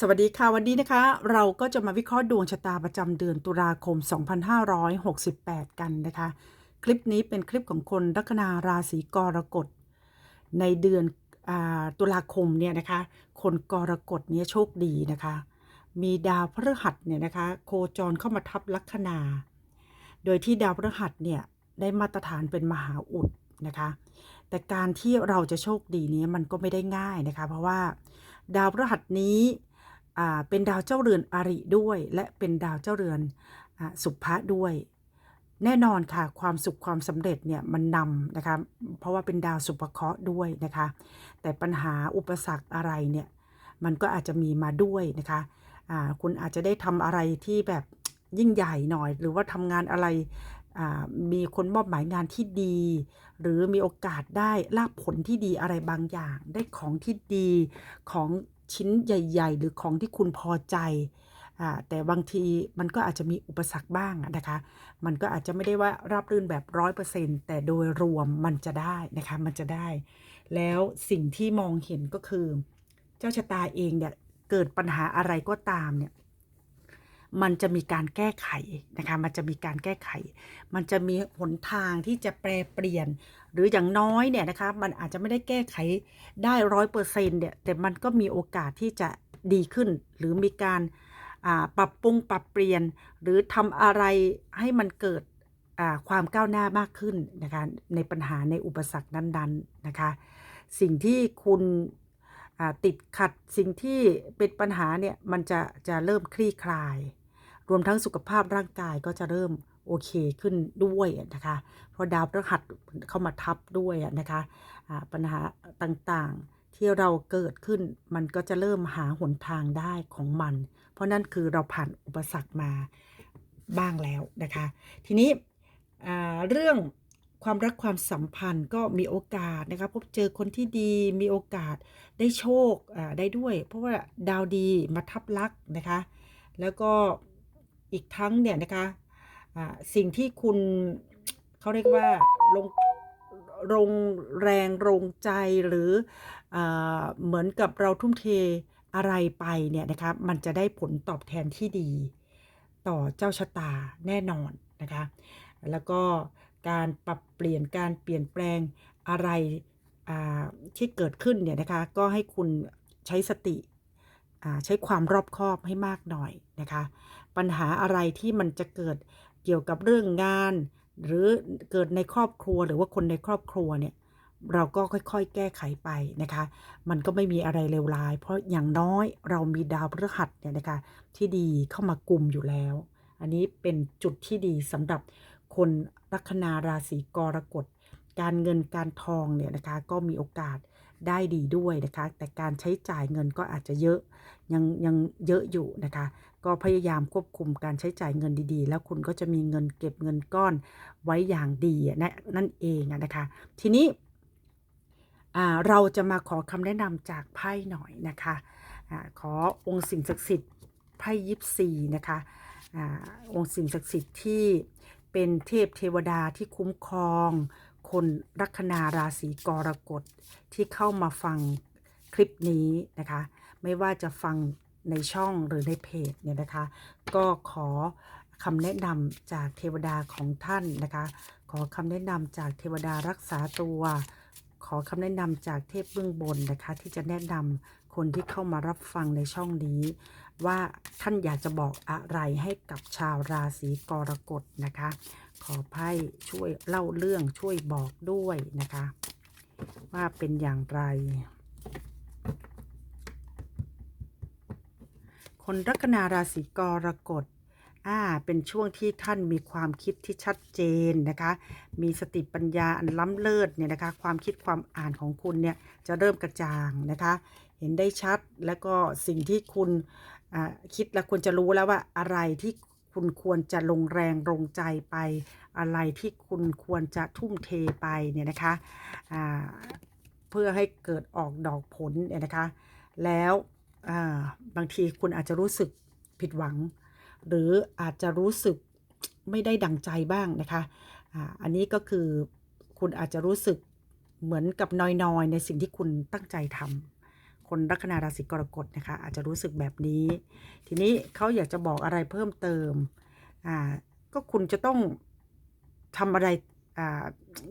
สวัสดีค่ะวันนี้นะคะ เราก็จะมาวิเคราะห์ดวงชะตาประจำเดือนตุลาคม 2568 กันนะคะ คลิปนี้เป็นคลิปของคนลัคนาราศีกรกฎ ในเดือนอตุลาคมเนี่ยนะคะ คนกรกฎเนี่ยโชคดีนะคะ มีดาวพฤหัสเนี่ยนะคะ โคจรเข้ามาทับลัคนา โดยที่ดาวพฤหัสเนี่ยได้มาตรฐานเป็นมหาอุดนะคะ แต่การที่เราจะโชคดีนี้มันก็ไม่ได้ง่ายนะคะ เพราะว่าดาวพฤหัสนี้ เป็นดาวเจ้าเรือนอาริด้วย และเป็นดาวเจ้าเรือนอสุภะด้วย แน่นอนค่ะความสุขความสำเร็จเนี่ยมันนำนะคะเพราะว่าเป็นดาวสุภเคราะห์ด้วยนะคะ แต่ปัญหาอุปสรรคอะไรเนี่ยมันก็อาจจะมีมาด้วยนะคะคุณอาจจะได้ทำอะไรที่แบบยิ่งใหญ่หน่อย หรือว่าทำงานอะไรมีคนมอบหมายงานที่ดี หรือมีโอกาสได้ลาบผลที่ดีอะไรบางอย่าง ได้ของที่ดีของ ชิ้นใหญ่ ๆ หรือของที่คุณพอใจอ่าแต่บางทีมันก็อาจจะมีอุปสรรคบ้างนะคะ มันก็อาจจะไม่ได้ว่าราบรื่นแบบร้อยเปอร์เซ็นต์แต่โดยรวมมันจะได้นะคะ มันจะได้ แล้วสิ่งที่มองเห็นก็คือ เจ้าชะตาเองเนี่ยเกิดปัญหาอะไรก็ตามเนี่ย มันจะมีการแก้ไขนะคะ มันจะมีการแก้ไข มันจะมีหนทางที่จะแปรเปลี่ยน หรืออย่างน้อยเนี่ยนะคะ มันอาจจะไม่ได้แก้ไขได้ร้อยเปอร์เซ็นต์เนี่ย แต่มันก็มีโอกาสที่จะดีขึ้น หรือมีการปรับปรุงปรับเปลี่ยน หรือทำอะไรให้มันเกิดความก้าวหน้ามากขึ้นนะคะในปัญหาในอุปสรรคนั้นๆนะคะ สิ่งที่คุณติดขัดสิ่งที่เป็นปัญหาเนี่ยมันจะจะเริ่มคลี่คลาย รวมทั้งสุขภาพร่างกายก็จะเริ่มโอเคขึ้นด้วยนะคะ เพราะดาวพฤหัสเข้ามาทับด้วยนะคะปัญหาต่างๆที่เราเกิดขึ้นมันก็จะเริ่มหาหนทางได้ของมัน เพราะนั่นคือเราผ่านอุปสรรคมาบ้างแล้วนะคะ ทีนี้เรื่องความรักความสัมพันธ์ก็มีโอกาสนะคะพบเจอคนที่ดีมีโอกาสได้โชคได้ด้วย เพราะว่าดาวดีมาทับลักนะคะ แล้วก็ อีกทั้งเนี่ยนะคะสิ่งที่คุณเขาเรียกว่าลงลงแรงลงใจหรืออเหมือนกับเราทุ่มเทอะไรไปเนี่ยนะคะมันจะได้ผลตอบแทนที่ดี ต่อเจ้าชะตาแน่นอนนะคะแล้วก็การปรับเปลี่ยนการเปลี่ยนแปลงอะไรที่เกิดขึ้นเนี่ยนะคะก็ให้คุณใช้สติ ใช้ความรอบคอบให้มากหน่อยนะคะ ปัญหาอะไรที่มันจะเกิดเกี่ยวกับเรื่องงาน หรือเกิดในครอบครัวหรือว่าคนในครอบครัวเนี่ยเราก็ค่อยๆ แก้ไขไปนะคะ มันก็ไม่มีอะไรเลวร้าย เพราะอย่างน้อยเรามีดาวพฤหัสเนี่ยนะคะที่ดีเข้ามากลุ่มอยู่แล้ว อันนี้เป็นจุดที่ดีสำหรับคนลัคนาราศีกรกฎ การเงินการทองเนี่ยนะคะก็มีโอกาส ได้ดีด้วยนะคะ แต่การใช้จ่ายเงินก็อาจจะเยอะยังยังเยอะอยู่นะคะ ก็พยายามควบคุมการใช้จ่ายเงินดีๆ แล้วคุณก็จะมีเงินเก็บเงินก้อนไว้อย่างดีนะนั่นเองนะคะ ทีนี้เราจะมาขอคำแนะนำจากไพ่หน่อยนะคะอาขอองค์สิ่งศักดิ์สิทธิ์ไพ่ยิปซีนะคะอาองค์สิ่งศักดิ์สิทธิ์ที่เป็นเทพเทวดาที่คุ้มครอง คนลัคนาราศีกรกฎที่เข้ามาฟังคลิปนี้นะคะ ไม่ว่าจะฟังในช่องหรือในเพจเนี่ยนะคะ ก็ขอคำแนะนำจากเทวดาของท่านนะคะ ขอคำแนะนำจากเทวดารักษาตัว ขอคำแนะนำจากเทพเบื้องบนนะคะ ที่จะแนะนำคนที่เข้ามารับฟังในช่องนี้ ว่าท่านอยากจะบอกอะไรให้กับชาวราศีกรกฎนะคะ ขอไพ่ช่วยเล่าเรื่องช่วยบอกด้วยนะคะ ว่าเป็นอย่างไร คนลัคนาราศีกรกฎอ่าเป็นช่วงที่ท่านมีความคิดที่ชัดเจนนะคะ มีสติปัญญาอันล้ำเลิศเนี่ยนะคะ ความคิดความอ่านของคุณเนี่ยจะเริ่มกระจ่างนะคะ เห็นได้ชัดแล้วก็สิ่งที่คุณอ่าคิดแล้วควรจะรู้แล้วว่าอะไรที่ คุณควรจะลงแรงลงใจไป อะไรที่คุณควรจะทุ่มเทไปเนี่ยนะคะเพื่อให้เกิดออกดอกผลเนี่ยนะคะ แล้วบางทีคุณอาจจะรู้สึกผิดหวัง หรืออาจจะรู้สึกไม่ได้ดังใจบ้างนะคะอันนี้ก็คือคุณอาจจะรู้สึกเหมือนกับนอยๆ ในสิ่งที่คุณตั้งใจทำ คนลัคนาราศีกรกฎนะคะ อาจจะรู้สึกแบบนี้ ทีนี้เขาอยากจะบอกอะไรเพิ่มเติมอ่าก็คุณจะต้องทำอะไร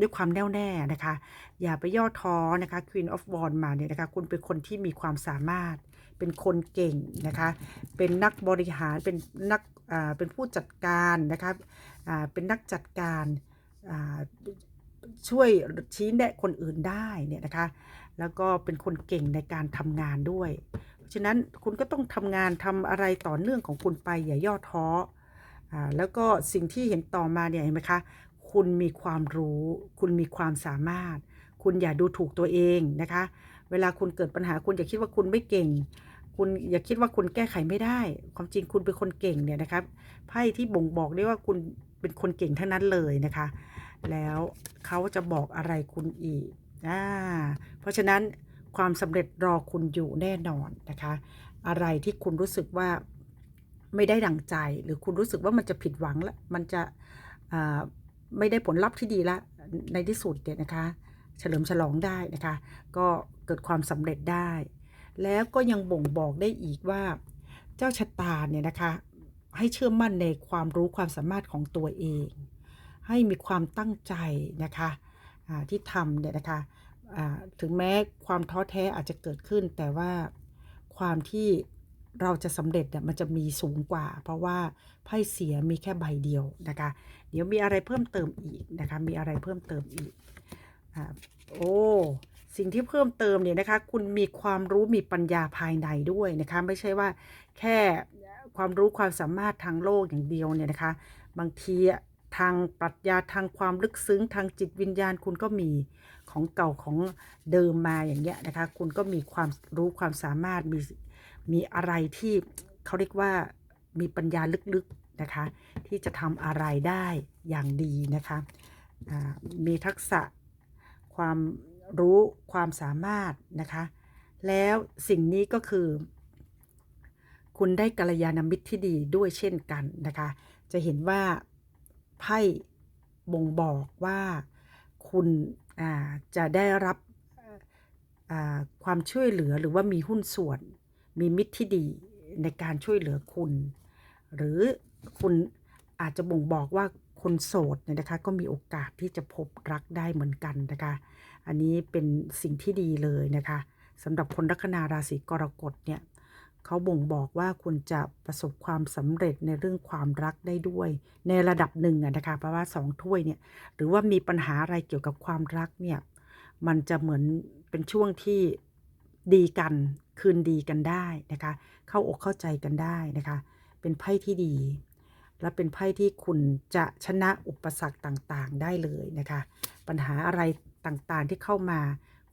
ด้วยความแน่วแน่นะคะ อย่าไปย่อท้อนะคะ Queen of w a n d มาเนี่ยนะคะ คุณเป็นคนที่มีความสามารถ เป็นคนเก่งนะคะ เป็นนักบริหาร เป็นนักเป็นผู้จัดการนะคะเป็นนักจัดการช่วยชี้แนะคนอื่นได้เนี่ยนะคะ แล้วก็เป็นคนเก่งในการทำงานด้วย เพราะฉะนั้นคุณก็ต้องทำงานทำอะไรต่อเนื่องของคุณไปอย่าย่อท้ออ่าแล้วก็สิ่งที่เห็นต่อมาเนี่ยเห็นไหมคะ คุณมีความรู้ คุณมีความสามารถ คุณอย่าดูถูกตัวเองนะคะ เวลาคุณเกิดปัญหาคุณอย่าคิดว่าคุณไม่เก่ง คุณอย่าคิดว่าคุณแก้ไขไม่ได้ ความจริงคุณเป็นคนเก่งเนี่ยนะครับไพ่ที่บ่งบอกได้ว่าคุณเป็นคนเก่งทั้งนั้นเลยนะคะ แล้วเขาจะบอกอะไรคุณอีก อ่าเพราะฉะนั้นความสำเร็จรอคุณอยู่แน่นอนนะคะ อะไรที่คุณรู้สึกว่าไม่ได้ดังใจ หรือคุณรู้สึกว่ามันจะผิดหวังละมันจะไม่ได้ผลลัพธ์ที่ดีละในที่สุดเนี่ยนะคะ เฉลิมฉลองได้นะคะ ก็เกิดความสำเร็จได้ แล้วก็ยังบ่งบอกได้อีกว่าเจ้าชะตาเนี่ยนะคะ ให้เชื่อมั่นในความรู้ความสามารถของตัวเอง ให้มีความตั้งใจนะคะ ที่ทำเนี่ยนะคะถึงแม้ความท้อแท้อาจจะเกิดขึ้น แต่ว่าความที่เราจะสำเร็จเนี่ยมันจะมีสูงกว่า เพราะว่าไพ่เสียมีแค่ใบเดียวนะคะ เดี๋ยวมีอะไรเพิ่มเติมอีกนะคะ มีอะไรเพิ่มเติมอีกอโอ้สิ่งที่เพิ่มเติมเนี่ยนะคะ คุณมีความรู้มีปัญญาภายในด้วยนะคะ ไม่ใช่ว่าแค่ความรู้ความสามารถทางโลกอย่างเดียวเนี่ยนะคะ บางที ทางปรัชญาทางความลึกซึ้งทางจิตวิญญาณคุณก็มีของเก่าของเดิมมาอย่างเงี้ยนะคะ คุณก็มีความรู้ความสามารถมีมีอะไรที่เขาเรียกว่ามีปัญญาลึกๆนะคะ ที่จะทำอะไรได้อย่างดีนะคะมีทักษะความรู้ความสามารถนะคะ แล้วสิ่งนี้ก็คือ คุณได้กัลยาณมิตรที่ดีด้วยเช่นกันนะคะ จะเห็นว่า ไพ่บ่งบอกว่าคุณจะได้รับความช่วยเหลือหรือว่ามีหุ้นส่วน มีมิตรที่ดีในการช่วยเหลือคุณ หรือคุณอาจจะบ่งบอกว่าคนโสดเนี่ยนะคะก็มีโอกาสที่จะพบรักได้เหมือนกันนะคะ อันนี้เป็นสิ่งที่ดีเลยนะคะสำหรับคนลัคนาราศีกรกฎเนี่ย เขาบ่งบอกว่าคุณจะประสบความสำเร็จในเรื่องความรักได้ด้วย ในระดับหนึ่งนะคะเพราะว่าสองถ้วยเนี่ยหรือว่ามีปัญหาอะไรเกี่ยวกับความรักเนี่ยมันจะเหมือนเป็นช่วงที่ดีกันคืนดีกันได้นะคะ เข้าอกเข้าใจกันได้นะคะ เป็นไพ่ที่ดี และเป็นไพ่ที่คุณจะชนะอุปสรรคต่างๆได้เลยนะคะ ปัญหาอะไรต่างๆที่เข้ามา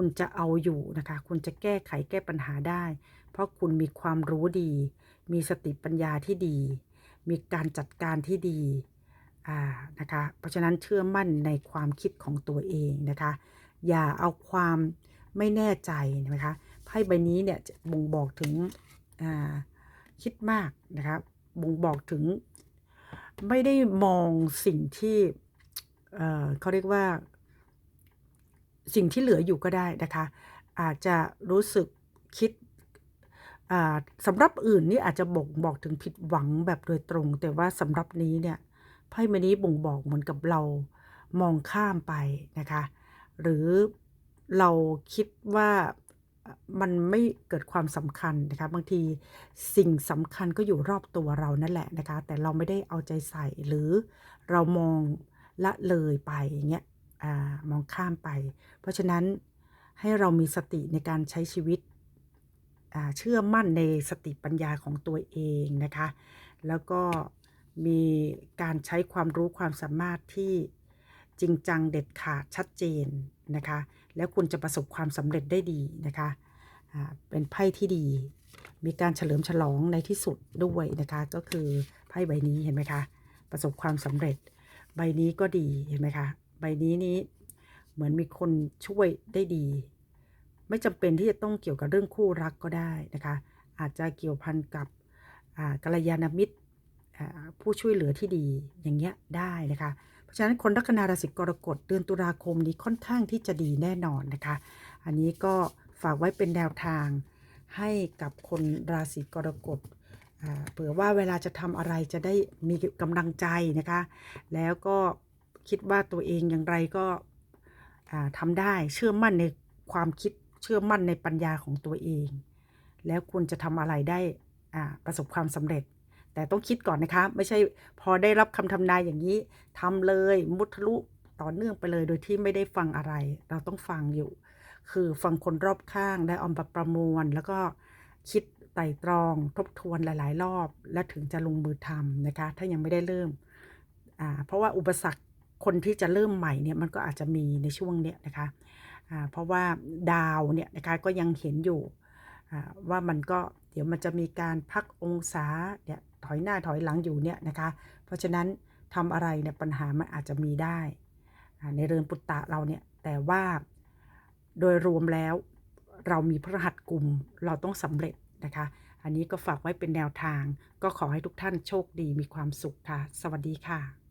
คุณจะเอาอยู่นะคะ คุณจะแก้ไขแก้ปัญหาได้ เพราะคุณมีความรู้ดี มีสติปัญญาที่ดี มีการจัดการที่ดีอ่านะคะ เพราะฉะนั้นเชื่อมั่นในความคิดของตัวเองนะคะ อย่าเอาความไม่แน่ใจนะคะไพ่ใบนี้เนี่ยจะบ่งบอกถึงอ่าคิดมากนะคะบ่งบอกถึงไม่ได้มองสิ่งที่เอ่อเขาเรียกว่า สิ่งที่เหลืออยู่ก็ได้นะคะ อาจจะรู้สึกคิดสำหรับอื่นนี่อาจจะบ่งบอกถึงผิดหวังแบบโดยตรง แต่ว่าสำหรับนี้เนี่ยไพ่ใบนี้บ่งบอกเหมือนกับเรามองข้ามไปนะคะ หรือเราคิดว่ามันไม่เกิดความสำคัญนะคะ บางทีสิ่งสำคัญก็อยู่รอบตัวเรานั่นแหละนะคะ แต่เราไม่ได้เอาใจใส่หรือเรามองละเลยไปอย่างเงี้ย มองข้ามไป เพราะฉะนั้นให้เรามีสติในการใช้ชีวิตเชื่อมั่นในสติปัญญาของตัวเองนะคะ แล้วก็มีการใช้ความรู้ความสามารถที่จริงจังเด็ดขาดชัดเจนนะคะ แล้วคุณจะประสบความสำเร็จได้ดีนะคะเป็นไพ่ที่ดี มีการเฉลิมฉลองในที่สุดด้วยนะคะ ก็คือไพ่ใบนี้เห็นไหมคะ ประสบความสำเร็จ ใบนี้ก็ดีเห็นไหมคะ ใบนี้นี้เหมือนมีคนช่วยได้ดี ไม่จำเป็นที่จะต้องเกี่ยวกับเรื่องคู่รักก็ได้นะคะ อาจจะเกี่ยวพันกับอ่ากัลยาณมิตรผู้ช่วยเหลือที่ดีอย่างเงี้ยได้นะคะ เพราะฉะนั้นคนลัคนาราศีกรกฎเดือนตุลาคมนี้ค่อนข้างที่จะดีแน่นอนนะคะ อันนี้ก็ฝากไว้เป็นแนวทางให้กับคนราศีกรกฎเผื่อว่าเวลาจะทำอะไรจะได้มีกำลังใจนะคะ แล้วก็ คิดว่าตัวเองอย่างไรก็ทำได้เชื่อมั่นในความคิดเชื่อมั่นในปัญญาของตัวเอง แล้วคุณจะทำอะไรได้ประสบความสำเร็จ แต่ต้องคิดก่อนนะคะ ไม่ใช่พอได้รับคำทำนายอย่างนี้ทำเลยมุทะลุต่อเนื่องไปเลยโดยที่ไม่ได้ฟังอะไร เราต้องฟังอยู่ คือฟังคนรอบข้างได้เอามาประมวล แล้วก็คิดไต่ตรอง ทบทวนหลาย ๆ รอบ แล้วถึงจะลงมือทำนะคะ ถ้ายังไม่ได้เริ่มเพราะว่าอุปสรรค คนที่จะเริ่มใหม่เนี่ยมันก็อาจจะมีในช่วงเนี้ยนะคะอ่าเพราะว่าดาวเนี่ยนะคะก็ยังเห็นอยู่ว่ามันก็เดี๋ยวมันจะมีการพักองศาเนี่ยถอยหน้าถอยหลังอยู่เนี่ยนะคะเพราะฉะนั้นทำอะไรเนี่ยปัญหามันอาจจะมีได้ในเรือนปุตตะเราเนี่ยแต่ว่าโดยรวมแล้วเรามีพระหัสกลุ่มเราต้องสำเร็จนะคะ อันนี้ก็ฝากไว้เป็นแนวทาง ก็ขอให้ทุกท่านโชคดีมีความสุขค่ะ สวัสดีค่ะ